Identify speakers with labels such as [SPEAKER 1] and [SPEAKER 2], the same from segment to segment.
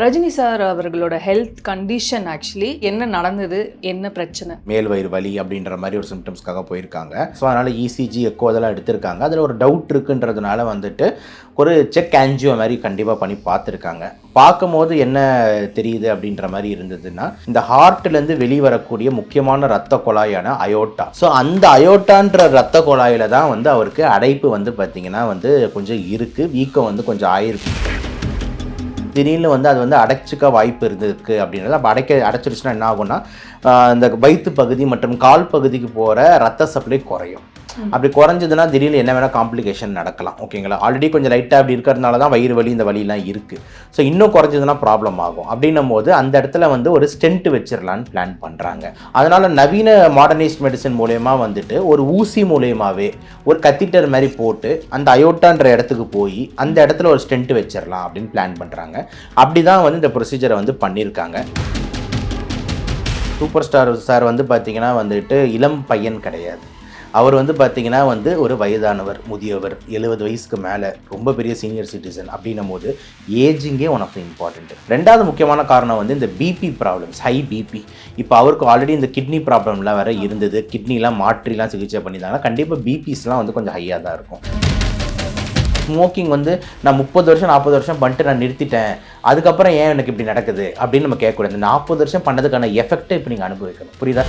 [SPEAKER 1] Rajini sir அவர்களோட health condition actually என்ன நடந்தது என்ன பிரச்சனை
[SPEAKER 2] மேல் வயிறு வலி அப்படின்ற மாதிரி ஒரு சிம்டம்ஸ்க்காக போயிருக்காங்க ஸோ அதனால் இசிஜி எக்கோ அதெல்லாம் எடுத்திருக்காங்க அதில் ஒரு டவுட் இருக்குன்றதுனால வந்துட்டு ஒரு செக் ஆன்ஜியோ மாதிரி கண்டிப்பாக பண்ணி பார்த்துருக்காங்க பார்க்கும்போது என்ன தெரியுது அப்படின்ற மாதிரி இருந்ததுன்னா இந்த ஹார்ட்லேருந்து வெளிவரக்கூடிய முக்கியமான ரத்த குழாயான அயோட்டா ஸோ அந்த அயோட்டான்ற ரத்த குழாயில் தான் வந்து அவருக்கு அடைப்பு வந்து பார்த்திங்கன்னா வந்து கொஞ்சம் இருக்குது வீக்கம் வந்து கொஞ்சம் ஆயிருக்கு திடீர்னு வந்து அது வந்து அடைச்சிக்க வாய்ப்பு இருந்திருக்கு அப்படின்றது அப்போ அடைக்க அடைச்சிருச்சுன்னா என்ன ஆகும்னா இந்த வயிற்று பகுதி மற்றும் கால் பகுதிக்கு போகிற ரத்த சப்ளை குறையும் அப்படி குறைஞ்சதுன்னா திடீர்னு என்ன வேணால் காம்ப்ளிகேஷன் நடக்கலாம் ஓகேங்களா ஆல்ரெடி கொஞ்சம் லைட்டாக அப்படி இருக்கிறதுனால தான் வயிறு வலி இந்த வழியெலாம் இருக்குது ஸோ இன்னும் குறைஞ்சதுன்னா ப்ராப்ளம் ஆகும் அப்படின்னும் போது அந்த இடத்துல வந்து ஒரு ஸ்டென்ட் வச்சிடலான்னு பிளான் பண்ணுறாங்க அதனால் நவீன மாடர்னைஸ்ட் மெடிசன் மூலயமா வந்துட்டு ஒரு ஊசி மூலயமாவே ஒரு கத்திட்டர் மாதிரி போட்டு அந்த அயோட்டான்ற இடத்துக்கு போய் அந்த இடத்துல ஒரு ஸ்டென்ட் வச்சிடலாம் அப்படின்னு பிளான் பண்ணுறாங்க அப்படி தான் வந்து இந்த ப்ரொசீஜரை வந்து பண்ணியிருக்காங்க சூப்பர் ஸ்டார் சார் வந்து பார்த்திங்கன்னா வந்துட்டு இளம் பையன் கிடையாது அவர் வந்து பார்த்திங்கன்னா வந்து ஒரு வயதானவர் முதியவர் எழுபது வயசுக்கு மேலே ரொம்ப பெரிய சீனியர் சிட்டிசன் அப்படின்னும் போது ஏஜிங்கே ஒன் ஆஃப் த இம்பார்ட்டன்ட் ரெண்டாவது முக்கியமான காரணம் வந்து இந்த பிபி ப்ராப்ளம்ஸ் ஹை பிபி இப்போ அவருக்கு ஆல்ரெடி இந்த கிட்னி ப்ராப்ளம்லாம் வேறு இருந்தது கிட்னிலாம் மாற்றிலாம் சிகிச்சை பண்ணியிருந்தாங்கன்னா கண்டிப்பாக பிபிஸ்லாம் வந்து கொஞ்சம் ஹையாக தான் இருக்கும் ஸ்மோக்கிங் வந்து நான் முப்பது வருஷம் நாற்பது வருஷம் பண்ணிட்டு நான் நிறுத்திட்டேன் அதுக்கப்புறம் ஏன் எனக்கு இப்படி நடக்குது அப்படின்னு நம்ம கேட்கக்கூடாது இந்த நாற்பது வருஷம் பண்ணதுக்கான எஃபெக்டை இப்போ நீங்கள் அனுபவிக்கணும் புரியுதா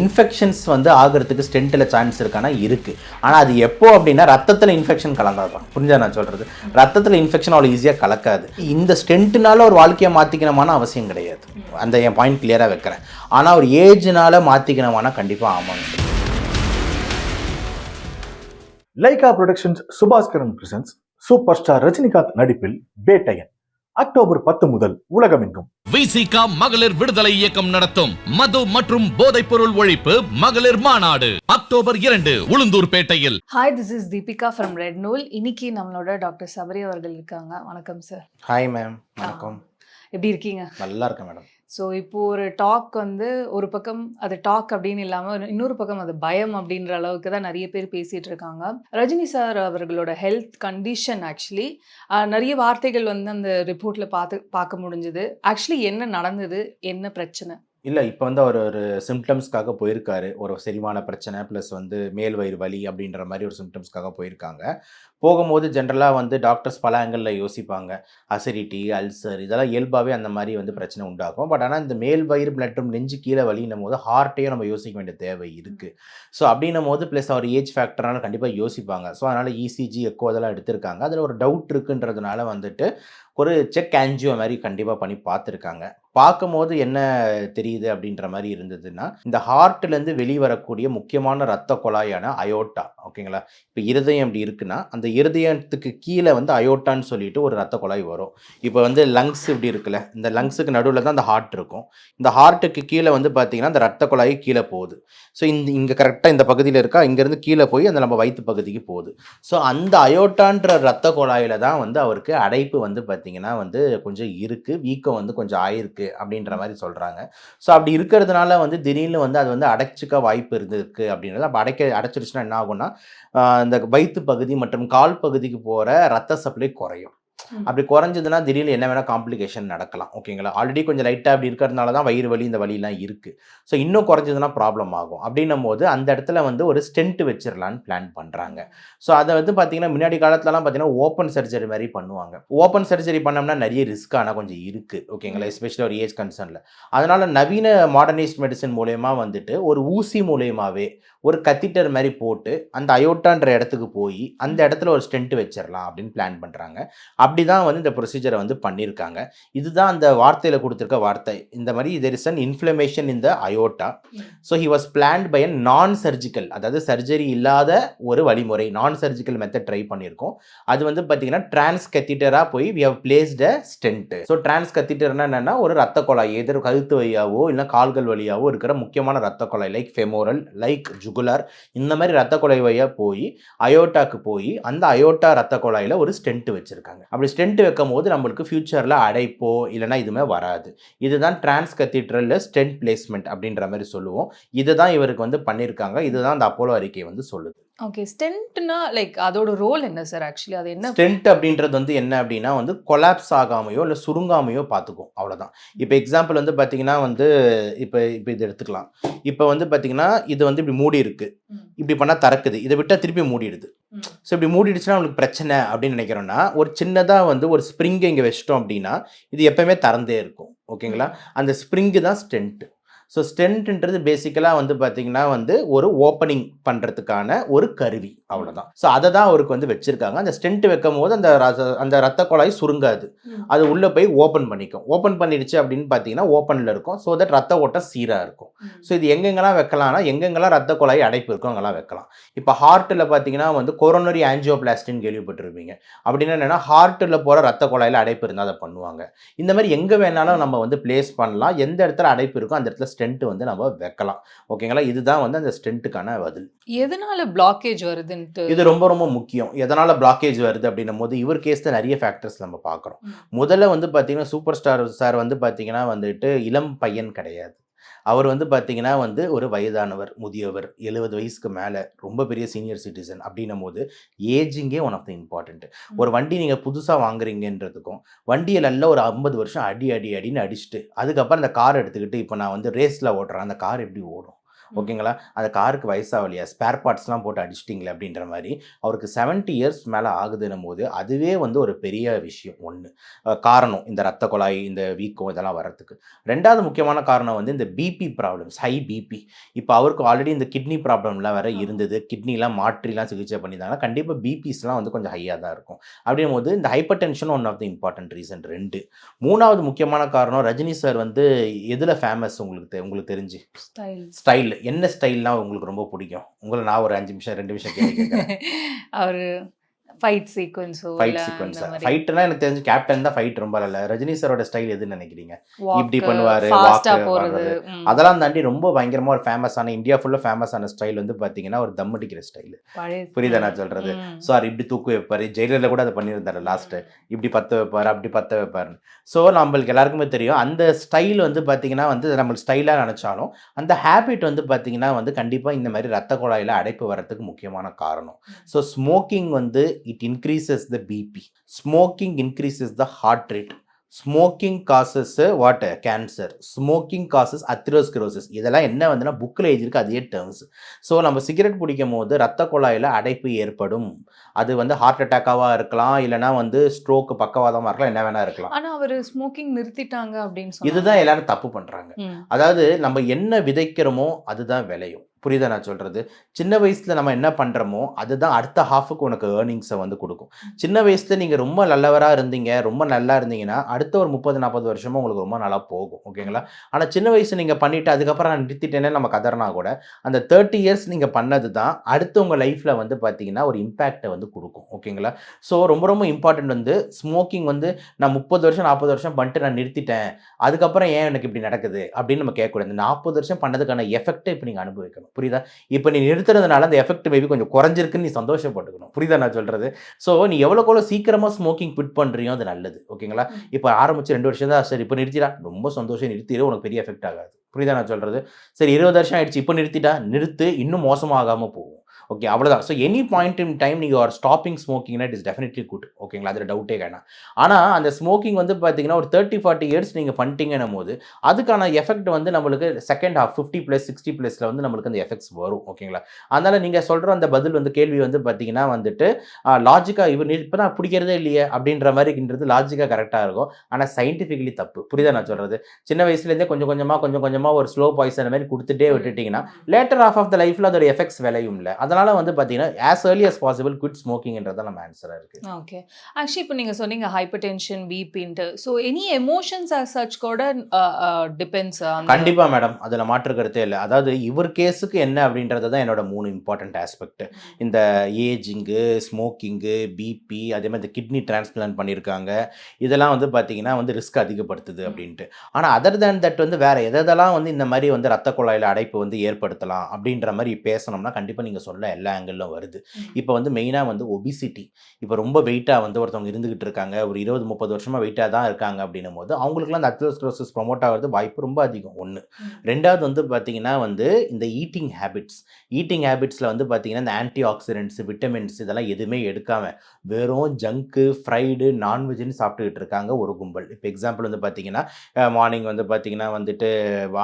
[SPEAKER 2] இன்ஃபெக்ஷன்ஸ் வந்து ஆகிறதுக்கு ஸ்டென்ட்டில் சான்ஸ் இருக்கானா இருக்குது ஆனால் அது எப்போ அப்படின்னா ரத்தத்தில் இன்ஃபெக்ஷன் கலந்தாதான் புரிஞ்சா நான் சொல்கிறது ரத்தத்தில் இன்ஃபெக்ஷன் அவ்வளோ ஈஸியாக கலக்காது இந்த ஸ்டென்ட்டுனால ஒரு வாழ்க்கையை மாற்றிக்கணுமான அவசியம் கிடையாது அந்த என் பாயிண்ட் கிளியராக வைக்கிறேன் ஆனால் ஒரு ஏஜ்னால் மாற்றிக்கணுமானா கண்டிப்பாக ஆமாங்க
[SPEAKER 3] Lyca productions Subaskaran presents super star Rajinikanth நடிப்பில் பேட்டையன் அக்டோபர் பத்து முதல் உலகமெங்கும் விசிகா மகளிர் விடுதலை இயக்கம் நடத்தும் மது மற்றும் போதைப்
[SPEAKER 1] பொருள் ஒழிப்பு மகளிர் மாநாடு அக்டோபர் இரண்டு உளுந்தூர் பேட்டையில் hi this is Deepika from red நூல் இன்னைக்கு நம்மளோட டாக்டர் சபரி அவர்கள் இருக்காங்க வணக்கம் சார்
[SPEAKER 4] ஹாய் மேம் வணக்கம் எப்படி இருக்கீங்க நல்லா இருக்கேன் மேடம்
[SPEAKER 1] ஸோ இப்போது ஒரு டாக் வந்து ஒரு பக்கம் அது டாக் அப்படின்னு இல்லாமல் இன்னொரு பக்கம் அது பயம் அப்படின்ற அளவுக்கு தான் நிறைய பேர் பேசிகிட்டு இருக்காங்க ரஜினி சார் அவர்களோட ஹெல்த் கண்டிஷன் ஆக்சுவலி நிறைய வார்த்தைகள் வந்து அந்த ரிப்போர்ட்டில் பார்த்து பார்க்க முடிஞ்சுது ஆக்சுவலி என்ன நடந்தது என்ன பிரச்சனை
[SPEAKER 2] இல்லை இப்போ வந்து அவர் ஒரு சிம்டம்ஸ்க்காக போயிருக்காரு ஒரு செரிமான பிரச்சனை ப்ளஸ் வந்து மேல் வயிறு வலி அப்படின்ற மாதிரி ஒரு சிம்டம்ஸ்க்காக போயிருக்காங்க போகும்போது ஜென்ரலாக வந்து டாக்டர்ஸ் பல ஆங்கிளில் யோசிப்பாங்க அசிடிட்டி அல்சர் இதெல்லாம் இயல்பாகவே அந்த மாதிரி வந்து பிரச்சனை உண்டாகும் பட் ஆனால் இந்த மேல் வயிறு பிளட்டும் நெஞ்சு கீழே வலின்னும் போது ஹார்ட்டையும் நம்ம யோசிக்க வேண்டிய தேவை இருக்குது ஸோ அப்படின்னும் போது ப்ளஸ் அவர் ஏஜ் ஃபேக்டர்னால கண்டிப்பாக யோசிப்பாங்க ஸோ அதனால் இசிஜி எக்கோ அதெல்லாம் எடுத்திருக்காங்க அதில் ஒரு டவுட் இருக்குன்றதுனால வந்துட்டு ஒரு செக் ஆன்ஜியோ மாதிரி கண்டிப்பாக பண்ணி பார்த்துருக்காங்க பார்க்கும்போது என்ன தெரியுது அப்படின்ற மாதிரி இருந்ததுன்னா இந்த ஹார்ட்லேருந்து வெளிவரக்கூடிய முக்கியமான ரத்த குழாயான அயோட்டா ஓகேங்களா இப்போ இருதயம் இப்படி இருக்குன்னா அந்த இருதயத்துக்கு கீழே வந்து அயோட்டான்னு சொல்லிட்டு ஒரு ரத்த குழாய் வரும் இப்போ வந்து லங்ஸ் இப்படி இருக்குல்ல இந்த லங்ஸுக்கு நடுவில் தான் அந்த ஹார்ட் இருக்கும் இந்த ஹார்ட்டுக்கு கீழே வந்து பார்த்தீங்கன்னா அந்த ரத்த குழாய் கீழே போகுது ஸோ இந்த இங்கே கரெக்டாக இந்த பகுதியில் இருக்கா இங்கேருந்து கீழே போய் அந்த நம்ம வயிற்று பகுதிக்கு போகுது ஸோ அந்த அயோட்டான்ற ரத்த குழாயில் தான் வந்து அவருக்கு அடைப்பு வந்து பார்த்தீங்கன்னா வந்து கொஞ்சம் இருக்குது வீக்கம் வந்து கொஞ்சம் ஆயிருக்கு இருக்கு அப்படின்ற மாதிரி சொல்கிறாங்க ஸோ அப்படி இருக்கிறதுனால வந்து திடீர்னு வந்து அது வந்து அடைச்சிக்க வாய்ப்பு இருந்திருக்கு அப்படின்றது அப்போ அடைக்க அடைச்சிருச்சுன்னா என்ன ஆகும்னா இந்த வயிற்று பகுதி மற்றும் கால் பகுதிக்கு போகிற ரத்த சப்ளை குறையும் அப்படி குறைஞ்சதுன்னா திடீர்னு என்ன வேணால் காம்ப்ளிகேஷன் நடக்கலாம் ஓகேங்களா ஆல்ரெடி கொஞ்சம் லைட்டாக அப்படி இருக்கிறதுனால தான் வயிறு வலி இந்த வலிலாம் இருக்குது ஸோ இன்னும் குறைஞ்சதுன்னா ப்ராப்ளம் ஆகும் அப்படின்னும் போது அந்த இடத்துல வந்து ஒரு ஸ்டென்ட் வச்சிடலான்னு பிளான் பண்ணுறாங்க ஸோ அதை வந்து பார்த்தீங்கன்னா முன்னாடி காலத்துலலாம் பார்த்தீங்கன்னா ஓப்பன் சர்ஜரி மாதிரி பண்ணுவாங்க ஓப்பன் சர்ஜரி பண்ணோம்னா நிறைய ரிஸ்க்கான ஆனால் கொஞ்சம் இருக்குது ஓகேங்களா எஸ்பெஷலி ஒரு ஏஜ் கன்சர்னில் அதனால் நவீன மாடர்னைஸ்ட் மெடிசன் மூலயமா வந்துட்டு ஒரு ஊசி மூலயமாவே ஒரு கத்திட்டர் மாதிரி போட்டு அந்த அயோட்டான்ற இடத்துக்கு போய் அந்த இடத்துல ஒரு ஸ்டென்ட் வச்சிடலாம் அப்படின்னு பிளான் பண்ணுறாங்க அப்படி தான் வந்து இந்த ப்ரொசீஜரை வந்து பண்ணியிருக்காங்க இதுதான் அந்த வார்த்தையில் கொடுத்துருக்க வார்த்தை இந்த மாதிரி இதர் இஸ் அன் இன்ஃப்ளமேஷன் இந்த aorta so he was plant by a non surgical அதாவது சர்ஜரி இல்லாத ஒரு வழிமுறை நான் சர்ஜிக்கல் மெத்தட் ட்ரை பண்ணியிருக்கோம் அது வந்து பார்த்தீங்கன்னா டிரான்ஸ் கத்திட்டராக போய் we have placed a stent so டிரான்ஸ் கத்திட்டர்னா என்னென்னா ஒரு ரத்த குழாய் எதிர் கழுத்து வழியாவோ இல்லை கால்கள் வழியாவோ இருக்கிற முக்கியமான ரத்த குழாய் லைக் ஃபெமோரல் லைக் ஜூ ஜுகுலர் இந்த மாதிரி ரத்த குழாய் வழியாக போய் அயோட்டாக்கு போய் அந்த அயோட்டா ரத்த குழாயில் ஒரு ஸ்டென்ட் வச்சுருக்காங்க அப்படி ஸ்டென்ட் வைக்கும் போது நம்மளுக்கு ஃபியூச்சரில் அடைப்போ இல்லைனா இதுவுமே வராது இதுதான் டிரான்ஸ் கத்தீட்ரலில் ஸ்டென்ட் பிளேஸ்மெண்ட் அப்படின்ற மாதிரி சொல்லுவோம் இதுதான் இவருக்கு வந்து பண்ணியிருக்காங்க இதுதான் அந்த அப்போலோ அறிக்கை வந்து சொல்லுது
[SPEAKER 1] ஓகே ஸ்டென்ட்னா லைக் அதோட ரோல் என்ன சார் ஆக்சுவலி அது என்ன
[SPEAKER 2] ஸ்டென்ட் அப்படின்றது வந்து என்ன அப்படின்னா வந்து கொலாப்ஸ் ஆகாமையோ இல்லை சுருங்காமையோ பார்த்துக்கும் அவ்வளோதான் இப்போ எக்ஸாம்பிள் வந்து பார்த்தீங்கன்னா வந்து இப்போ இப்போ இது எடுத்துக்கலாம் இப்போ வந்து பார்த்தீங்கன்னா இது வந்து இப்படி மூடி இருக்கு இப்படி பண்ணால் திறக்குது இதை விட்டால் திருப்பி மூடிடுது ஸோ இப்படி மூடிடுச்சுன்னா அவங்களுக்கு பிரச்சனை அப்படின்னு நினைக்கிறோன்னா ஒரு சின்னதாக வந்து ஒரு ஸ்ப்ரிங் இங்கே வச்சிட்டோம் அப்படின்னா இது எப்பவுமே திறந்தே இருக்கும் ஓகேங்களா அந்த ஸ்ப்ரிங்கு தான் ஸ்டென்ட்டு ஸோ ஸ்டென்ட்ன்றது பேசிக்கலாக வந்து பார்த்திங்கன்னா வந்து ஒரு ஓப்பனிங் பண்ணுறதுக்கான ஒரு கருவி அவ்வளோதான் ஸோ அதை தான் அவருக்கு வந்து வச்சுருக்காங்க அந்த ஸ்டென்ட் வைக்கும் போது அந்த அந்த ரத்த குழாய் சுருங்காது அது உள்ளே போய் ஓப்பன் பண்ணிக்கும் ஓப்பன் பண்ணிடுச்சு அப்படின்னு பார்த்தீங்கன்னா ஓப்பனில் இருக்கும் ஸோ தட் ரத்த ஓட்டம் சீராக இருக்கும் ஸோ இது எங்கெங்கெல்லாம் வைக்கலாம்னா எங்கெங்கெல்லாம் ரத்த குழாய் அடைப்பு இருக்கும் அங்கெல்லாம் வைக்கலாம் இப்போ ஹார்ட்டில் பார்த்தீங்கன்னா வந்து கொரோனரி ஆன்ஜியோபிளாஸ்டின்னு கேள்விப்பட்டிருப்பீங்க அப்படின்னா என்னென்னா ஹார்ட்டில் போகிற ரத்த குழாயில் அடைப்பு இருந்தால் அதை பண்ணுவாங்க இந்த மாதிரி எங்கே வேணாலும் நம்ம வந்து பிளேஸ் பண்ணலாம் எந்த இடத்துல அடைப்பு இருக்கோ அந்த இடத்துல ஸ்டென்ட் வந்து நம்ம வைக்கலாம் ஓகேங்களா இதுதான் வந்து அந்த ஸ்டென்ட்டுக்கான பதில்
[SPEAKER 1] எதனால பிளாக்கேஜ் வருதுன்ட்டு
[SPEAKER 2] இது ரொம்ப ரொம்ப முக்கியம் எதனால பிளாக்கேஜ் வருது அப்படின்னும் போது இவர் கேஸில் நிறைய ஃபேக்டர்ஸ் நம்ம பார்க்குறோம் முதல்ல வந்து பார்த்தீங்கன்னா சூப்பர் ஸ்டார் சார் வந்து பார்த்தீங்கன்னா வந்துட்டு இளம் பையன் கிடையாது அவர் வந்து பார்த்தீங்கன்னா வந்து ஒரு வயதானவர் முதியவர் எழுபது வயசுக்கு மேலே ரொம்ப பெரிய சீனியர் சிட்டிசன் அப்படின்னும் போது ஏஜிங்கே ஒன் ஆஃப் த இம்பார்ட்டண்ட் ஒரு வண்டி நீங்கள் புதுசாக வாங்குறீங்கன்றதுக்கும் வண்டியில் நல்ல ஒரு ஐம்பது வருஷம் அடி அடி அடின்னு அடிச்சுட்டு அதுக்கப்புறம் அந்த கார் எடுத்துக்கிட்டு இப்போ நான் வந்து ரேஸில் ஓட்டுறேன் அந்த கார் எப்படி ஓடும் ஓகேங்களா அந்த காருக்கு வயசாகலையா ஸ்பேர் பார்ட்ஸ்லாம் போட்டு அடிச்சிட்டிங்களே அப்படின்ற மாதிரி அவருக்கு செவன்ட்டி இயர்ஸ் மேலே ஆகுதுன்னும் போது அதுவே வந்து ஒரு பெரிய விஷயம் ஒன்று காரணம் இந்த ரத்த குழாய் இந்த வீக்கம் இதெல்லாம் வர்றதுக்கு ரெண்டாவது முக்கியமான காரணம் வந்து இந்த பிபி ப்ராப்ளம்ஸ் ஹை பிபி இப்போ அவருக்கு ஆல்ரெடி இந்த கிட்னி ப்ராப்ளம்லாம் வேறு இருந்தது கிட்னிலாம் மாற்றிலாம் சிகிச்சை பண்ணியிருந்தாங்கன்னா கண்டிப்பாக பிபிஸ்லாம் வந்து கொஞ்சம் ஹையாக தான் இருக்கும் அப்படின்னும் போது இந்த hypertension one of the important reason ரெண்டு மூணாவது முக்கியமான காரணம் ரஜினி சார் வந்து எதில் ஃபேமஸ் உங்களுக்கு உங்களுக்கு தெரிஞ்சு ஸ்டைல் என்ன ஸ்டைல்லாம் உங்களுக்கு ரொம்ப பிடிக்கும் உங்களை நான் ஒரு அஞ்சு நிமிஷம் ரெண்டு நிமிஷம் கேள்வி
[SPEAKER 1] அவர் ஃபைட் சீக்வன்ஸோ
[SPEAKER 2] ஃபைட் சீக்வன்ஸ் ஃபைட்னா எனக்கு தெரிஞ்சு கேப்டன் தான் ஃபைட் ரொம்ப இல்ல ரஜினி சாரோட ஸ்டைல் எதுன்னு நினைக்கிறீங்க
[SPEAKER 1] இப்படி பண்ணுவாரு போறது
[SPEAKER 2] அதெல்லாம் தாண்டி ரொம்ப பயங்கரமா ஒரு ஃபேமஸ் ஆன இந்தியா ஃபுல்லா ஃபேமஸ் ஆன ஸ்டைல் வந்து பாத்தீங்கன்னா ஒரு தம் அடிக்கிற ஸ்டைல் புரியுதா நான் சொல்றது சார் இப்படி தூக்கு வைப்பாரு ஜெயிலர்ல கூட அதை பண்ணியிருந்தாரு லாஸ்ட் இப்படி பத்த வைப்பாரு அப்படி பத்த வைப்பாரு ஸோ நம்மளுக்கு எல்லாருக்குமே தெரியும் அந்த ஸ்டைல் வந்து பாத்தீங்கன்னா வந்து நம்மளுக்கு ஸ்டைலா நினைச்சாலும் அந்த ஹேபிட் வந்து பாத்தீங்கன்னா வந்து கண்டிப்பா இந்த மாதிரி ரத்த குழாயில அடைப்பு வர்றதுக்கு முக்கியமான காரணம் ஸோ ஸ்மோக்கிங் வந்து it increases the BP. Smoking increases the heart rate. Smoking causes what cancer smoking causes atherosclerosis இதெல்லாம் என்ன வந்துன்னா புக்கில் எழுதியிருக்கு அதே டேர்ம்ஸ் ஸோ நம்ம சிகரெட் பிடிக்கும் போது ரத்த குழாயில் அடைப்பு ஏற்படும் அது வந்து ஹார்ட் அட்டாக்காவாக இருக்கலாம் இல்லைனா வந்து ஸ்ட்ரோக்கு பக்கவாதமாக இருக்கலாம் என்ன வேணா இருக்கலாம்
[SPEAKER 1] ஆனால் அவர் ஸ்மோக்கிங் நிறுத்திட்டாங்க அப்படின்னு
[SPEAKER 2] இதுதான் எல்லாரும் தப்பு பண்ணுறாங்க அதாவது நம்ம என்ன விதைக்கிறோமோ அதுதான் விளையும் புரியுதா நான் சொல்கிறது சின்ன வயசில் நம்ம என்ன பண்ணுறோமோ அதுதான் அடுத்த ஹாஃபுக்கு உனக்கு ஏர்னிங்ஸை வந்து கொடுக்கும் சின்ன வயசில் நீங்கள் ரொம்ப நல்லவராக இருந்தீங்க ரொம்ப நல்லா இருந்தீங்கன்னா அடுத்த ஒரு முப்பது நாற்பது வருஷமும் உங்களுக்கு ரொம்ப நல்லா போகும் ஓகேங்களா ஆனால் சின்ன வயசு நீங்கள் பண்ணிவிட்டு அதுக்கப்புறம் நான் நிறுத்திட்டேன்னே நம்ம கதறினா கூட அந்த தேர்ட்டி இயர்ஸ் நீங்கள் பண்ணது தான் அடுத்து உங்கள் லைஃப்பில் வந்து பார்த்தீங்கன்னா ஒரு இம்பேக்டை வந்து கொடுக்கும் ஓகேங்களா ஸோ ரொம்ப ரொம்ப இம்பார்ட்டன்ட் வந்து ஸ்மோக்கிங் வந்து நான் முப்பது வருஷம் நாற்பது வருஷம் பண்ணிட்டு நான் நிறுத்திட்டேன் அதுக்கப்புறம் ஏன் எனக்கு இப்படி நடக்குது அப்படின்னு நம்ம கேட்கக்கூடாது நாற்பது வருஷம் பண்ணதுக்கான எஃபெக்டை இப்போ நீங்கள் அனுபவிக்கணும் புரியுதா இப்போ நீ நிறுத்துறதுனால அந்த எஃபெக்ட் மேபி கொஞ்சம் குறைஞ்சிருக்குன்னு நீ சந்தோஷப்பட்டுக்கணும் புரியுதா நான் சொல்கிறது ஸோ நீ எவ்வளோக்கு எவ்வளோ சீக்கிரமாக ஸ்மோக்கிங் குவிட் பண்ணுறியோ அது நல்லது ஓகேங்களா இப்போ ஆரம்பிச்சு ரெண்டு வருஷம் தான் சரி இப்போ நிறுத்திடா ரொம்ப சந்தோஷம் நிறுத்திடு உனக்கு பெரிய எஃபெக்ட் ஆகாது புரியுதா நான் சொல்கிறது சரி இருபது வருஷம் ஆயிடுச்சு இப்போ நிறுத்திட்டா நிறுத்து இன்னும் மோசமாகாமல் போகும் ஓகே அவ்வளோதான் so any point in time நீங்கள் ஒரு ஸ்டாப்பிங் ஸ்மோக்கிங்னா இட் இஸ் டெஃபினெட்லி குட் ஓகேங்களா அதில் டவுட்டே வேணாம் ஆனால் அந்த ஸ்மோக்கிங் வந்து பார்த்தீங்கன்னா ஒரு தேர்ட்டி ஃபார்ட்டி இயர்ஸ் நீங்கள் பண்ணிட்டீங்கன்னும் போது அதுக்கான எஃபெக்ட் வந்து நம்மளுக்கு second half fifty plus sixty ப்ளஸில் வந்து நம்மளுக்கு அந்த எஃபெக்ட்ஸ் வரும் ஓகேங்களா அதனால் நீங்கள் சொல்கிற அந்த பதில் வந்து கேள்வி வந்து பார்த்தீங்கன்னா வந்துட்டு லாஜிக்காக இவன் இப்போ தான் பிடிக்கிறதே இல்லையே அப்படின்ற மாதிரின்றது லாஜிக்காக கரெக்டாக இருக்கும் ஆனால் சயின்டிஃபிகலி தப்பு புரியுதா நான் சொல்கிறது சின்ன வயசுலேருந்தே கொஞ்சம் கொஞ்சமாக கொஞ்சம் கொஞ்சமாக ஒரு ஸ்லோ அந்த மாதிரி கொடுத்துட்டே விட்டுட்டிங்கன்னா லேட்டர் ஆஃப் ஆஃப் த லைஃப்பில் அதோட எஃபெக்ட்ஸ் விளையும் இல்லை அதனால் அதனால் வந்து பார்த்தீங்கன்னா as early as possible good ஸ்மோக்கிங்ன்றதான் நம்ம ஆன்சராக இருக்குது
[SPEAKER 1] ஓகே ஆக்சுவலி இப்போ நீங்கள் சொன்னீங்க ஹைப்பர் டென்ஷன் பிபின்ட்டு so any emotions or search கூட டிபெண்ட்ஸ்
[SPEAKER 2] கண்டிப்பாக மேடம் அதில் மாற்று கருத்தே இல்லை அதாவது இவர் கேஸுக்கு என்ன அப்படின்றது தான் என்னோட மூணு இம்பார்ட்டண்ட் ஆஸ்பெக்ட் mm-hmm. இந்த ஏஜிங்கு ஸ்மோக்கிங்கு பிபி அதே மாதிரி இந்த கிட்னி டிரான்ஸ்பிளான் பண்ணியிருக்காங்க இதெல்லாம் வந்து பார்த்தீங்கன்னா வந்து ரிஸ்க் அதிகப்படுத்துது mm-hmm. அப்படின்ட்டு ஆனால் அதர் தேன் தட் வந்து வேறு எதெல்லாம் வந்து இந்த மாதிரி வந்து ரத்த குழாயில் அடைப்பு வந்து ஏற்படுத்தலாம் அப்படின்ற மாதிரி பேசணும்னா கண்டிப்பாக நீங்கள் சொல்ல தான் எல்லா ஆங்கிளும் வருது இப்போ வந்து மெயினாக வந்து ஒபிசிட்டி இப்போ ரொம்ப வெயிட்டாக வந்து ஒருத்தவங்க இருந்துகிட்டு இருக்காங்க ஒரு இருபது முப்பது வருஷமாக வெயிட்டாக தான் இருக்காங்க அப்படின்னும் போது அவங்களுக்குலாம் அந்த அத்லோஸ்க்ரோசிஸ் ப்ரொமோட் ஆகிறது வாய்ப்பு ரொம்ப அதிகம் ஒன்று ரெண்டாவது வந்து பார்த்திங்கன்னா வந்து இந்த ஈட்டிங் ஹேபிட்ஸ் ஈட்டிங் ஹேபிட்ஸில் வந்து பார்த்திங்கன்னா இந்த ஆன்டி ஆக்சிடென்ட்ஸ் விட்டமின்ஸ் இதெல்லாம் எதுவுமே எடுக்காமல் வெறும் ஜங்க்கு ஃப்ரைடு நான்வெஜ்னு சாப்பிட்டுக்கிட்டு இருக்காங்க ஒரு கும்பல் இப்போ எக்ஸாம்பிள் வந்து பார்த்தீங்கன்னா மார்னிங் வந்து பார்த்தீங்கன்னா வந்துட்டு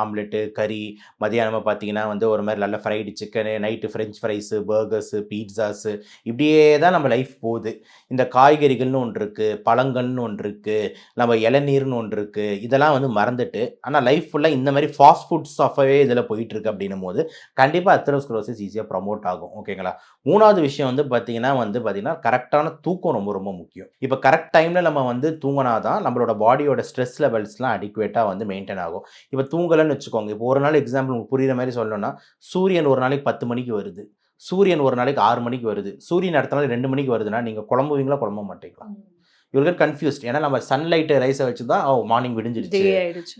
[SPEAKER 2] ஆம்லெட்டு கறி மதியானமாக பார்த்தீங்கன்னா வந்து ஒரு மாதிரி நல்ல fried chicken night french fries burgers burgers pizzas இப்படியே தான் நம்ம லைஃப் போகுது இந்த காய்கறிகள்னு ஒன்று இருக்குது பழங்கள்னு ஒன்று இருக்குது நம்ம இளநீர்னு ஒன்று இருக்குது இதெல்லாம் வந்து மறந்துட்டு ஆனால் லைஃப் ஃபுல்லாக இந்த மாதிரி ஃபாஸ்ட் ஃபுட்ஸ் ஆஃபாகவே இதில் போயிட்டுருக்கு அப்படின்னும் போது கண்டிப்பாக அத்தரோஸ்க்ளோசிஸ் ஈஸியாக ப்ரமோட் ஆகும் ஓகேங்களா மூணாவது விஷயம் வந்து பார்த்திங்கன்னா வந்து பார்த்திங்கன்னா கரெக்டான தூக்கம் ரொம்ப ரொம்ப முக்கியம் இப்போ கரெக்ட் டைமில் நம்ம வந்து தூங்கினா தான் நம்மளோட பாடியோட ஸ்ட்ரெஸ் லெவல்ஸ்லாம் அடிக்குவேட்டாக வந்து மெயின்டைன் ஆகும் இப்போ தூங்கலைன்னு வச்சுக்கோங்க இப்போ ஒரு நாள் எக்ஸாம்பிள் உங்களுக்கு புரியுற மாதிரி சொல்லணும்னா சூரியன் ஒரு நாளைக்கு பத்து மணிக்கு வருது சூரியன் ஒரு நாளைக்கு ஆறு மணிக்கு வருது சூரியன் அடுத்த நாள் ரெண்டு மணிக்கு வருதுன்னா நீங்கள் குழம்புவீங்களா குழம்ப மாட்டேங்களா இவர்கள் கன்ஃபியூஸ்ட் ஏன்னா நம்ம சன்லைட் ரைஸை வச்சு தான் ஓ மார்னிங் விடிஞ்சிருச்சு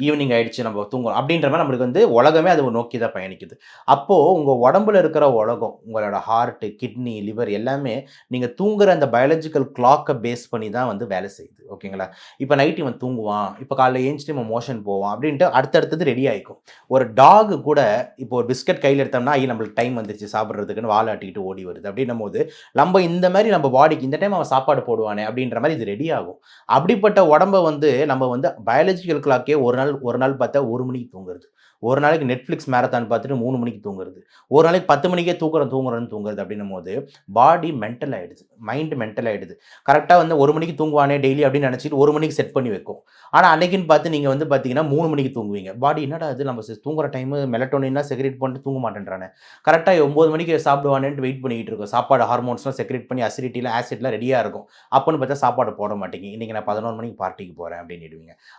[SPEAKER 2] ஈவினிங் ஆயிடுச்சு நம்ம தூங்குறோம் அப்படின்ற மாதிரி நம்மளுக்கு வந்து உலகமே அது நோக்கி தான் பயணிக்குது அப்போது உங்கள் உடம்புல இருக்கிற உலகம் உங்களோட ஹார்ட்டு கிட்னி லிவர் எல்லாமே நீங்கள் தூங்குற அந்த பயாலஜிக்கல் கிளாக்கை பேஸ் பண்ணி தான் வந்து வேலை செய்யுது ஓகேங்களா இப்போ நைட் இவன் தூங்குவான் இப்போ காலையில் ஏஞ்சிட்டு இவன் மோஷன் போவான் அப்படின்ட்டு அடுத்தடுத்தது ரெடி ஆகிக்கும் ஒரு டாக் கூட இப்போ ஒரு பிஸ்கட் கையில் எடுத்தோம்னா ஐயா நம்மளுக்கு டைம் வந்துருச்சு சாப்பிட்றதுக்குன்னு வாழை ஆட்டிக்கிட்டு ஓடி வருது அப்படின்னும் போது நம்ம இந்த மாதிரி நம்ம பாடிக்கு இந்த டைம் அவன் சாப்பாடு போடுவானே அப்படின்ற மாதிரி இது ரெடி ஆகும் அப்படிப்பட்ட உடம்பை வந்து நம்ம வந்து பயாலஜிக்கல் கிளாக்கே ஒரு நாள் ஒரு நாள் பார்த்தா ஒரு மணிக்கு தூங்குறது ஒரு நாளைக்கு நெட்ஃப்ளிக்ஸ் மேரத்தான் பார்த்துட்டு மூணு மணிக்கு தூங்குறது ஒரு நாளைக்கு பத்து மணிக்கே தூக்குறோம் தூங்குறோன்னு தூங்குறது அப்படின்னும் போது பாடி மென்டல் ஆகிடுது மைண்டு மென்டல் ஆகிடுது கரெக்டாக வந்து ஒரு மணிக்கு தூங்குவானே டெய்லி அப்படின்னு நினச்சிட்டு ஒரு மணிக்கு செட் பண்ணி வைக்கும் ஆனால் அன்னைக்குன்னு பார்த்து நீங்கள் வந்து பார்த்தீங்கன்னா மூணு மணிக்கு தூங்குவீங்க பாடி என்னடா அது நம்ம தூங்குற டைம் மெலட்டோனின்னா செக்ரேட் பண்ணிட்டு தூங்க மாட்டேன்றானே கரெக்டாக ஒம்பது மணிக்கு சாப்பிடுவானேன்ட்டு வெயிட் பண்ணிக்கிட்டு இருக்கும் சாப்பாடு ஹார்மோன்ஸ்லாம் செக்ரேட் பண்ணி அசிடிட்டியில் ஆசிட்லாம் ரெடியாக இருக்கும் அப்போன்னு பார்த்தா சாப்பாடு போட மாட்டேங்க இன்றைக்கி நான் பதினோரு மணிக்கு பார்ட்டிக்கு போகிறேன் அப்படின்னு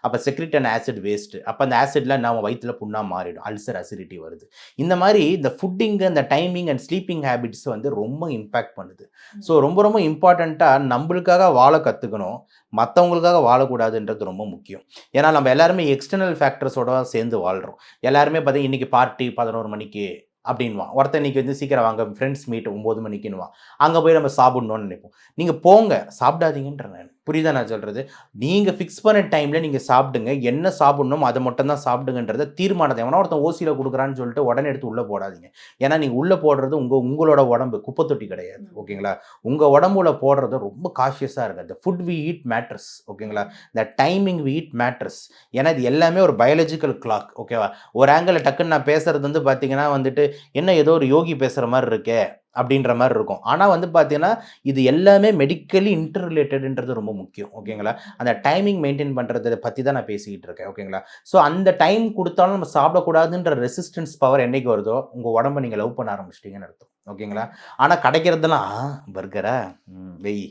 [SPEAKER 2] அப்போ செக்ரேட் அண்ட் ஆசிட் வேஸ்ட்டு அப்போ அந்த ஆசிட்லாம் நம்ம வயிற்றுல புண்ணாமல் அசிடிட்டியாக மாறிடும் அல்சர் அசிடிட்டி வருது இந்த மாதிரி இந்த ஃபுட்டிங்கு இந்த டைமிங் அண்ட் ஸ்லீப்பிங் ஹேபிட்ஸ் வந்து ரொம்ப இம்பேக்ட் பண்ணுது ஸோ ரொம்ப ரொம்ப இம்பார்ட்டண்ட்டாக நம்மளுக்காக வாழ கற்றுக்கணும் மற்றவங்களுக்காக வாழக்கூடாதுன்றது ரொம்ப முக்கியம் ஏன்னா நம்ம எல்லாருமே எக்ஸ்டர்னல் ஃபேக்டர்ஸோட சேர்ந்து வாழ்கிறோம் எல்லாருமே பார்த்தீங்கன்னா இன்றைக்கி பார்ட்டி பதினோரு மணிக்கு அப்படின்வான் ஒருத்தர் இன்றைக்கி வந்து சீக்கிரம் வாங்க ஃப்ரெண்ட்ஸ் மீட் ஒம்பது மணிக்குன்னுவான் அங்கே போய் நம்ம சாப்பிட்ணுன்னு நினைப்போம் நீங்கள் போங்க சாப்பிடாதீங்கன்ற நான் புரியுதா நான் சொல்கிறது நீங்கள் ஃபிக்ஸ் பண்ண டைமில் நீங்கள் சாப்பிடுங்க என்ன சாப்பிட்ணும் அதை மட்டும் தான் சாப்பிடுங்கன்றத தீர்மானத்தை எவனா ஒருத்தன் ஓசியில் கொடுக்குறான்னு சொல்லிட்டு உடனே எடுத்து உள்ளே போடாதீங்க ஏன்னா நீங்கள் உள்ளே போடுறது உங்கள் உங்களோட உடம்பு குப்பைத்தொட்டி தொட்டி கிடையாது ஓகேங்களா உங்கள் உடம்புல போடுறது ரொம்ப காஷியஸாக இருக்குது இந்த ஃபுட் வி ஈட் மேட்ரஸ் ஓகேங்களா இந்த டைமிங் வி ஈட் மேட்ரஸ் ஏன்னா இது எல்லாமே ஒரு பயாலஜிக்கல் கிளாக் ஓகேவா ஒரு ஆங்கிளில் டக்குன்னு நான் பேசுகிறது வந்து பார்த்தீங்கன்னா வந்துட்டு என்ன ஏதோ ஒரு யோகி பேசுகிற மாதிரி இருக்கே அப்படின்ற மாதிரி இருக்கும் ஆனால் வந்து பார்த்தீங்கன்னா இது எல்லாமே மெடிக்கலி இன்டர் ரிலேட்டடுன்றது ரொம்ப முக்கியம் ஓகேங்களா அந்த டைமிங் மெயின்டைன் பண்ணுறதை பற்றி தான் நான் பேசிக்கிட்டு இருக்கேன் ஓகேங்களா ஸோ அந்த டைம் கொடுத்தாலும் நம்ம சாப்பிடக்கூடாதுன்ற ரெசிஸ்டன்ஸ் பவர் என்னைக்கு வருதோ உங்கள் உடம்பை நீங்கள் லவ் பண்ண ஆரம்பிச்சிட்டிங்கன்னு அர்த்தம் ஓகேங்களா ஆனால் கிடைக்கிறதுலாம் பர்கரா வெய்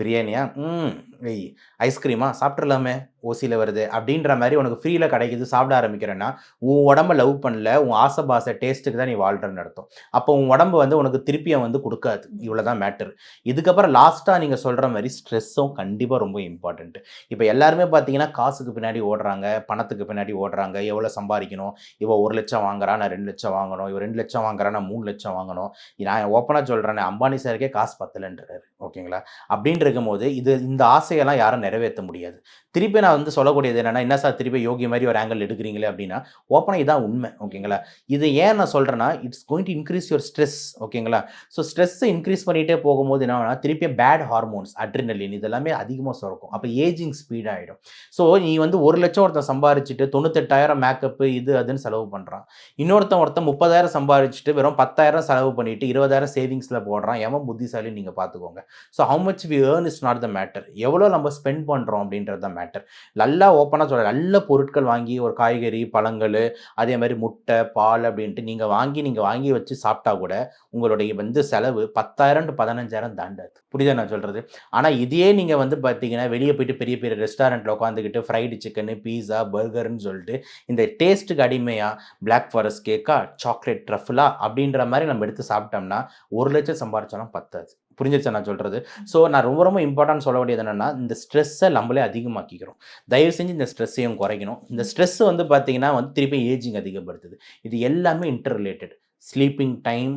[SPEAKER 2] பிரியாணியா ம் வெய் ஐஸ்கிரீமா சாப்பிட்றலாமே ஓசியில் வருது அப்படின்ற மாதிரி உனக்கு ஃப்ரீயில் கிடைக்குது சாப்பிட ஆரம்பிக்கிறேன்னா உன் உடம்ப லவ் பண்ணல உன் ஆசை பாசை டேஸ்ட்டுக்கு தான் நீ வாழ்கிறன்னு அர்த்தம் அப்போ உன் உடம்பு வந்து உனக்கு திருப்பியும் வந்து கொடுக்காது இவ்வளோ தான் மேட்டர் இதுக்கப்புறம் லாஸ்ட்டாக நீங்கள் சொல்கிற மாதிரி ஸ்ட்ரெஸ்ஸும் கண்டிப்பாக ரொம்ப இம்பார்ட்டன்ட்டு இப்போ எல்லாருமே பார்த்தீங்கன்னா காசுக்கு பின்னாடி ஓடுறாங்க பணத்துக்கு பின்னாடி ஓடுறாங்க எவ்வளோ சம்பாதிக்கணும் இவ ஒரு லட்சம் வாங்குறா நான் ரெண்டு லட்சம் வாங்கணும் இவள் ரெண்டு லட்சம் வாங்குறா நான் மூணு லட்சம் வாங்கணும் நான் ஓப்பனாக சொல்கிறேன் அம்பானி சாருக்கே காசு பத்தலைன்றாரு ஓகேங்களா அப்படின்ட்டு இருக்கும்போது இது இந்த ஆசையெல்லாம் யாரும் நிறைவேற்ற முடியாது திருப்பி நான் நான் வந்து சொல்லக்கூடியது என்னென்னா என்ன சார் திருப்பி யோகி மாதிரி ஒரு ஆங்கிள் எடுக்கிறீங்களே அப்படின்னா ஓப்பனாக இதான் உண்மை ஓகேங்களா இது ஏன் நான் சொல்கிறேன்னா it's going to increase your stress ஓகேங்களா ஸோ ஸ்ட்ரெஸ்ஸை இன்க்ரீஸ் பண்ணிகிட்டே போகும்போது என்ன திருப்பிய திருப்பி பேட் ஹார்மோன்ஸ் அட்ரினலின் இதெல்லாமே அதிகமாக சுரக்கும் அப்போ ஏஜிங் ஸ்பீடாகிடும் ஸோ நீ வந்து ஒரு லட்சம் ஒருத்தன் சம்பாரிச்சிட்டு தொண்ணூத்தெட்டாயிரம் மேக்கப்பு இது அதுன்னு செலவு பண்ணுறான் இன்னொருத்தன் ஒருத்தன் முப்பதாயிரம் சம்பாரிச்சிட்டு வெறும் பத்தாயிரம் செலவு பண்ணிவிட்டு இருபதாயிரம் சேவிங்ஸில் போடுறான் ஏமா புத்திசாலின்னு நீங்கள் பார்த்துக்கோங்க so how much we earn is not the matter எவ்வளோ நம்ம ஸ்பெண்ட் பண்ணுறோம் அப்படின்றது தான் மேட்டர் நல்லா ஓப்பனாக சொல்கிறேன் நல்ல பொருட்கள் வாங்கி ஒரு காய்கறி பழங்கள் அதே மாதிரி முட்டை பால் அப்படின்ட்டு நீங்கள் வாங்கி நீங்கள் வாங்கி வச்சு சாப்பிட்டா கூட உங்களுடைய வந்து செலவு பத்தாயிரம் டு பதினஞ்சாயிரம் தாண்டாது புரியுதா நான் சொல்கிறது ஆனால் இதே நீங்கள் வந்து பார்த்தீங்கன்னா வெளியே போயிட்டு பெரிய பெரிய ரெஸ்டாரண்ட்டில் உட்காந்துக்கிட்டு ஃப்ரைடு சிக்கனு பீஸா பர்கர்னு சொல்லிட்டு இந்த டேஸ்ட்டுக்கு அடிமையாக பிளாக் ஃபாரஸ்ட் கேக்கா சாக்லேட் ட்ரஃபுலா அப்படின்ற மாதிரி நம்ம எடுத்து சாப்பிட்டோம்னா ஒரு லட்சம் சம்பாரிச்சாலும் பத்தாது புரிஞ்சிருச்சு நான் சொல்கிறது ஸோ நான் ரொம்ப ரொம்ப இம்பார்ட்டன்ட் சொல்ல வேண்டியது என்னென்னா இந்த ஸ்ட்ரெஸ்ஸை நம்மளே அதிகமாக்கிக்கிறோம் தயவு செஞ்சு இந்த ஸ்ட்ரெஸ்ஸையும் குறைக்கணும் இந்த ஸ்ட்ரெஸ் வந்து பார்த்திங்கன்னா வந்து திருப்பி ஏஜிங் அதிகப்படுத்துது இது எல்லாமே interrelated sleeping time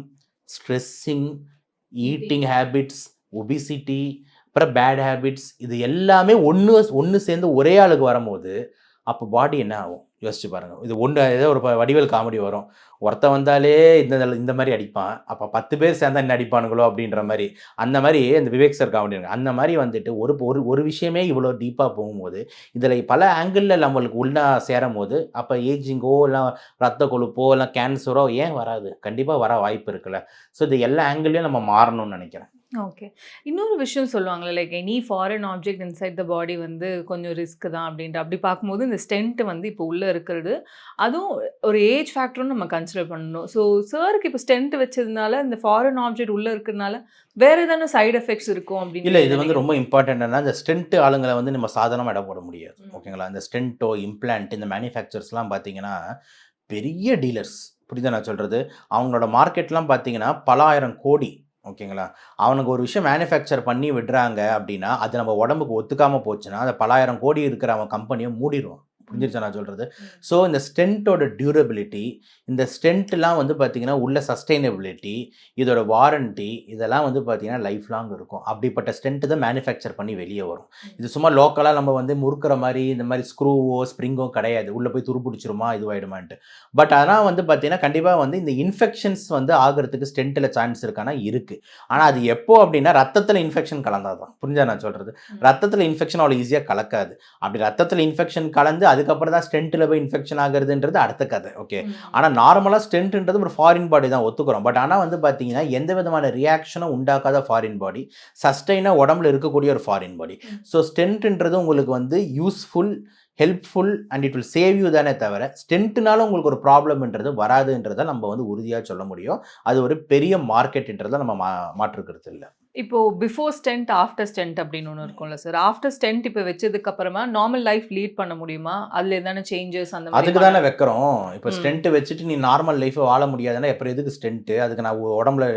[SPEAKER 2] stressing eating habits obesity அப்புறம் பேட் ஹேபிட்ஸ் இது எல்லாமே ஒன்று ஒன்று சேர்ந்து ஒரே ஆளுக்கு வரும்போது அப்போ பாடி என்ன ஆகும் யோசிச்சு பாருங்கள் இது ஒன்று ஏதோ ஒரு வடிவல் காமெடி வரும் ஒருத்தன் வந்தாலே இந்த இந்த மாதிரி அடிப்பான் அப்போ பத்து பேர் சேர்ந்தா என்ன அடிப்பானுங்களோ அப்படின்ற மாதிரி அந்த மாதிரி இந்த விவேக் சார் காமெடி அந்த மாதிரி வந்துட்டு ஒரு ஒரு ஒரு விஷயமே இவ்வளோ டீப்பாக போகும்போது இதில் பல ஆங்கிளில் நம்மளுக்கு உள்ளா சேரும் போது அப்போ ஏஜிங்கோ இல்லை ரத்த கொழுப்போ இல்லை கேன்சரோ ஏன் வராது கண்டிப்பாக வர வாய்ப்பு இருக்குல்ல ஸோ இது எல்லா ஆங்கிள்லேயும் நம்ம மாறணும்னு நினைக்கிறேன்
[SPEAKER 1] ஓகே இன்னொரு விஷயம் சொல்லுவாங்களே like any foreign object inside the body வந்து கொஞ்சம் ரிஸ்க் தான் அப்படின்ட்டு அப்படி பார்க்கும்போது இந்த ஸ்டென்ட் வந்து இப்போ உள்ளே இருக்கிறது அதுவும் ஒரு ஏஜ் ஃபேக்டரும் நம்ம கன்சிடர் பண்ணணும் ஸோ சருக்கு இப்போ ஸ்டென்ட் வச்சதுனால இந்த ஃபாரின் ஆப்ஜெக்ட் உள்ளே இருக்கிறதுனால வேற ஏதாவது சைடு எஃபெக்ட்ஸ் இருக்கும் அப்படின்னு
[SPEAKER 2] இல்லை இது வந்து ரொம்ப இம்பார்ட்டன்ட்னா இந்த ஸ்டென்ட் ஆளுங்களை வந்து நம்ம சாதாரணமாக இடம் போட முடியாது ஓகேங்களா இந்த ஸ்டென்ட்டோ இம்ப்ளான்ட் இந்த மேனுஃபேக்சர்ஸ்லாம் பார்த்தீங்கன்னா பெரிய டீலர்ஸ் புரியுதா நான் சொல்கிறது அவங்களோட மார்க்கெட்லாம் பார்த்தீங்கன்னா பல ஆயிரம் கோடி ஓகேங்களா அவனுக்கு ஒரு விஷயம் மேனுஃபேக்சர் பண்ணி விடுறாங்க அப்படின்னா அது நம்ம உடம்புக்கு ஒத்துக்காமல் போச்சுன்னா அந்த பலாயிரம் கோடி இருக்கிற அவன் கம்பெனியை மூடிடுவான் புரிஞ்சிருச்சா நான் சொல்கிறது ஸோ இந்த ஸ்டென்ட்டோட டியூரபிலிட்டி இந்த ஸ்டென்ட்லாம் வந்து பார்த்திங்கன்னா உள்ள சஸ்டைனபிலிட்டி இதோட வாரண்ட்டி இதெல்லாம் வந்து பார்த்திங்கன்னா லைஃப் லாங் இருக்கும் அப்படிப்பட்ட ஸ்டென்ட்டு தான் மேனுஃபேக்சர் பண்ணி வெளியே வரும் இது சும்மா லோக்கலாக நம்ம வந்து முறுக்கிற மாதிரி இந்த மாதிரி ஸ்க்ரூவோ ஸ்ப்ரிங்கோ கிடையாது உள்ளே போய் துருப்பிடிச்சிருமா இதுவாயிடுமான்ட்டு பட் ஆனால் வந்து பார்த்திங்கன்னா கண்டிப்பாக வந்து இந்த இன்ஃபெக்ஷன்ஸ் வந்து ஆகிறதுக்கு ஸ்டென்ட்டில் சான்ஸ் இருக்கானா இருக்குது ஆனால் அது எப்போ அப்படின்னா ரத்தத்தில் இன்ஃபெக்ஷன் கலந்தாதான் புரிஞ்சா நான் சொல்கிறது ரத்தத்தில் இன்ஃபெக்ஷன் அவ்வளோ ஈஸியாக கலக்காது அப்படி ரத்தத்தில் இன்ஃபெக்ஷன் கலந்து அதுக்கப்புறம் தான் ஸ்டென்ட்டில் போய் இன்ஃபெக்ஷன் ஆகுறதுன்றது அடுத்த கதை ஓகே ஆனால் நார்மலாக ஸ்டென்ட்ன்றது ஒரு ஃபாரின் பாடி தான் ஒத்துக்கிறோம் பட் ஆனால் வந்து பார்த்தீங்கன்னா எந்த விதமான ரியாக்ஷனும் உண்டாக்காத ஃபாரின் பாடி சஸ்டைனாக உடம்புல இருக்கக்கூடிய ஒரு ஃபாரின் பாடி ஸோ ஸ்டென்ட்ன்றது உங்களுக்கு வந்து useful helpful and it will save you தானே தவிர ஸ்டென்ட்னாலும் உங்களுக்கு ஒரு ப்ராப்ளம்ன்றது வராதுன்றதை நம்ம வந்து உறுதியாக சொல்ல முடியும் அது ஒரு பெரிய மார்க்கெட்ன்றதை நம்ம மா மாற்றுக்கிறது இல்லை
[SPEAKER 1] இப்போ பிஃபோர் ஸ்டென்ட் ஆஃப்டர் ஸ்டென்ட் அப்படின்னு ஒன்று இருக்கும்ல சார் ஆஃப்டர் ஸ்டென்ட் இப்போ வச்சதுக்கு அப்புறமா நார்மல் லைஃப் லீட் பண்ண முடியுமா அதுல எதான சேஞ்சஸ் அந்த
[SPEAKER 2] அதுக்கு தானே வைக்கிறோம் இப்போ ஸ்டென்ட் வச்சுட்டு நீ நார்மல் லைஃப் வாழ முடியாதுன்னா எப்போ எதுக்கு ஸ்டென்ட் அதுக்கு நான் உடம்புல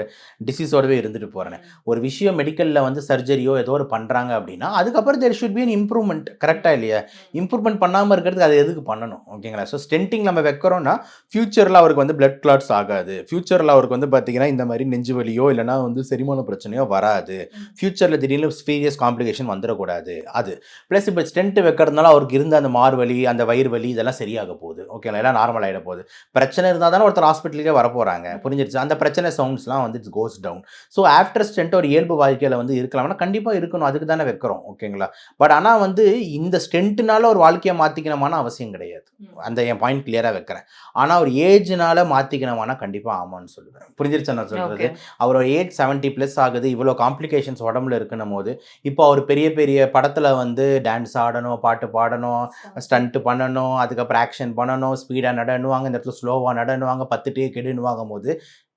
[SPEAKER 2] டிசீஸோடவே இருந்துட்டு போறேன் ஒரு விஷயம் மெடிக்கல்ல வந்து சர்ஜரியோ ஏதோ ஒரு பண்றாங்க அப்படின்னா அதுக்கப்புறம் there should be an improvement கரெக்டா இல்லையா இம்ப்ரூவ்மெண்ட் பண்ணாமல் இருக்கிறதுக்கு அது எதுக்கு பண்ணணும் ஓகேங்களா ஸோ ஸ்டென்ட்டிங் நம்ம வைக்கிறோம்னா ஃபியூச்சர்ல அவருக்கு வந்து பிளட் கிளாட்ஸ் ஆகாது ஃபியூச்சர்ல அவருக்கு வந்து பார்த்தீங்கன்னா இந்த மாதிரி நெஞ்சு வலியோ இல்லைனா வந்து செரிமான பிரச்சனையோ வர வராது ஃபியூச்சரில் திடீர்னு சீரியஸ் காம்ப்ளிகேஷன் வந்துடக்கூடாது அது ப்ளஸ் இப்போ ஸ்டென்ட் வைக்கிறதுனால அவருக்கு இருந்த அந்த மார்வலி அந்த வயிறு வலி இதெல்லாம் சரியாக போகுது ஓகேங்களா எல்லாம் நார்மல் ஆகிட போகுது பிரச்சனை இருந்தால் தானே ஒருத்தர் ஹாஸ்பிட்டலுக்கே வரப்போகிறாங்க புரிஞ்சிருச்சு அந்த பிரச்சனை சவுண்ட்ஸ்லாம் வந்து it's goes down so after stent ஒரு இயல்பு வாழ்க்கையில் வந்து இருக்கலாம்னா கண்டிப்பாக இருக்கணும் அதுக்கு தானே வைக்கிறோம் ஓகேங்களா பட் ஆனால் வந்து இந்த ஸ்டென்ட்டுனால ஒரு வாழ்க்கையை மாற்றிக்கணுமான அவசியம் கிடையாது அந்த என் பாயிண்ட் கிளியராக வைக்கிறேன் ஆனால் ஒரு ஏஜ்னால மாற்றிக்கணுமானா கண்டிப்பாக ஆமான்னு சொல்லுவேன் புரிஞ்சிருச்சு நான் சொல்கிறது அவரோட ஏஜ் செவன்ட்டி ப்ளஸ் ஆகுது இவ்வளோ காம்ப்ளிகேஷன்ஸ் உடம்புல இருக்குன்னும் போது இப்போ அவர் பெரிய பெரிய படத்தில் வந்து டான்ஸ் ஆடணும் பாட்டு பாடணும் ஸ்டண்ட்டு பண்ணணும் அதுக்கப்புறம் ஆக்ஷன் பண்ணணும் ஸ்பீடாக நடனுவாங்க இந்த இடத்துல ஸ்லோவாக நடனுவாங்க பத்து டேக் எடுன்னுவாங்க போது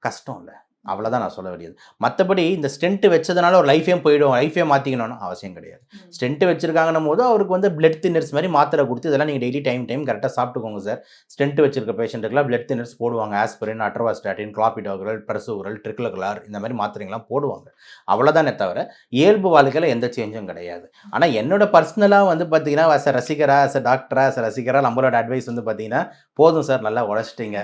[SPEAKER 2] கஷ்டம் இல்லை அவ்வளோதான் நான் சொல்ல வேண்டியது மற்றபடி இந்த ஸ்டென்ட்டு வச்சதுனால ஒரு லைஃபே போயிடும் லைஃபே மாற்றிக்கணும்னு அவசியம் கிடையாது ஸ்டென்ட்டு வச்சிருக்காங்கன்னும் போது அவருக்கு வந்து பிளட் தின்னர்ஸ் மாதிரி மாத்திரை கொடுத்து இதெல்லாம் நீங்கள் டெய்லி டைம் டைம் கரெக்டாக சாப்பிட்டுக்கோங்க சார் ஸ்டென்ட் வச்சிருக்க பேஷண்ட்டுக்குலாம் பிளட் தின்னர்ஸ் போடுவாங்க aspirin atorvastatin clopidogrel prasugrel ticagrelor இந்த மாதிரி மாத்திரைங்களாம் போடுவாங்க அவ்வளோதானே தவிர இயல்பு வாழ்க்கையில் எந்த சேஞ்சும் கிடையாது ஆனால் என்னோட பர்சனலாக வந்து பார்த்தீங்கன்னா சார் ரசிகரா சார் டாக்டரா சார் ரசிகரா நம்மளோட அட்வைஸ் வந்து பார்த்தீங்கன்னா போதும் சார் நல்லா உழைச்சிட்டீங்க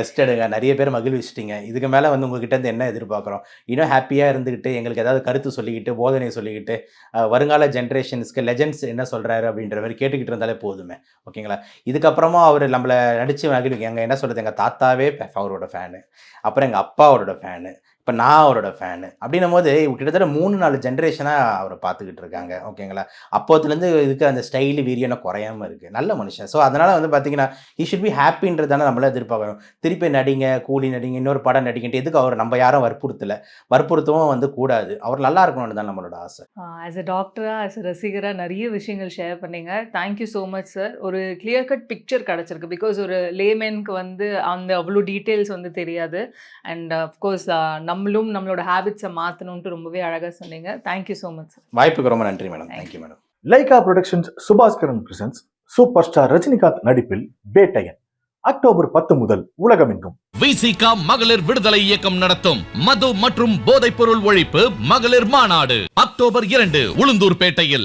[SPEAKER 2] ரெஸ்ட் எடுங்க நிறைய பேர் மகிழ்விச்சிட்டிங்க இதுக்கு மேலே அதனால் வந்து உங்ககிட்டருந்து என்ன எதிர்பார்க்குறோம் இன்னும் ஹாப்பியாக இருந்துக்கிட்டு எங்களுக்கு ஏதாவது கருத்து சொல்லிக்கிட்டு போதனை சொல்லிக்கிட்டு வருங்கால ஜென்ரேஷன்ஸ்க்கு லெஜெண்ட்ஸ் என்ன சொல்கிறாரு அப்படின்ற மாதிரி கேட்டுக்கிட்டு இருந்தாலே போதுமே ஓகேங்களா இதுக்கப்புறமா அவர் நம்மளை நடித்து வாங்கிட்டு எங்கள் என்ன சொல்கிறது எங்கள் தாத்தாவே அவரோட ஃபேனு அப்புறம் எங்கள் அப்பாவோட ஃபேனு இப்போ நான் அவரோட ஃபேனு அப்படின்னும் போது கிட்டத்தட்ட மூணு நாலு ஜென்ரேஷனாக அவரை பார்த்துக்கிட்டு இருக்காங்க ஓகேங்களா அப்போத்துலேருந்து இதுக்கு அந்த ஸ்டைலு வீரியனை குறையாமல் இருக்குது நல்ல மனுஷன் ஸோ அதனால் வந்து பார்த்தீங்கன்னா ஈ ஷுட் பி ஹாப்பின்றதானே நம்மளே எதிர்பார்க்கணும் திருப்பி நடிங்க கூலி நடிங்க இன்னொரு படம் நடிக்கிட்டு எதுக்கு அவர் நம்ம யாரும் வற்புறுத்தலை வற்புறுத்தவும் வந்து கூடாது அவர் நல்லா இருக்கணும்னு தான் நம்மளோட ஆசை
[SPEAKER 1] ஆஸ் அ டாக்டராக ஆஸ் அ ரசிகராக நிறைய விஷயங்கள் ஷேர் பண்ணீங்க தேங்க்யூ ஸோ மச் சார் ஒரு கிளியர் கட் பிக்சர் கிடச்சிருக்கு பிகாஸ் ஒரு லேமேனுக்கு வந்து அந்த அவ்வளோ டீட்டெயில்ஸ் வந்து தெரியாது அண்ட் அஃப்கோர்ஸ் நம்ம நம்மளும் நம்மளோட ஹேபிட்ஸை மாற்றணும்ட்டு ரொம்பவே அழகாக சொன்னீங்க தேங்க்யூ ஸோ மச்
[SPEAKER 2] வாய்ப்புக்கு ரொம்ப நன்றி madam thank you madam
[SPEAKER 3] Lyca productions Subaskaran presents super star Rajinikanth நடிப்பில் பேட்டையன் அக்டோபர் பத்து முதல் உலகமெங்கும் விசிகா மகளிர் விடுதலை இயக்கம் நடத்தும் மது மற்றும் போதைப் பொருள் ஒழிப்பு மகளிர் மாநாடு அக்டோபர் இரண்டு உளுந்தூர் பேட்டையில்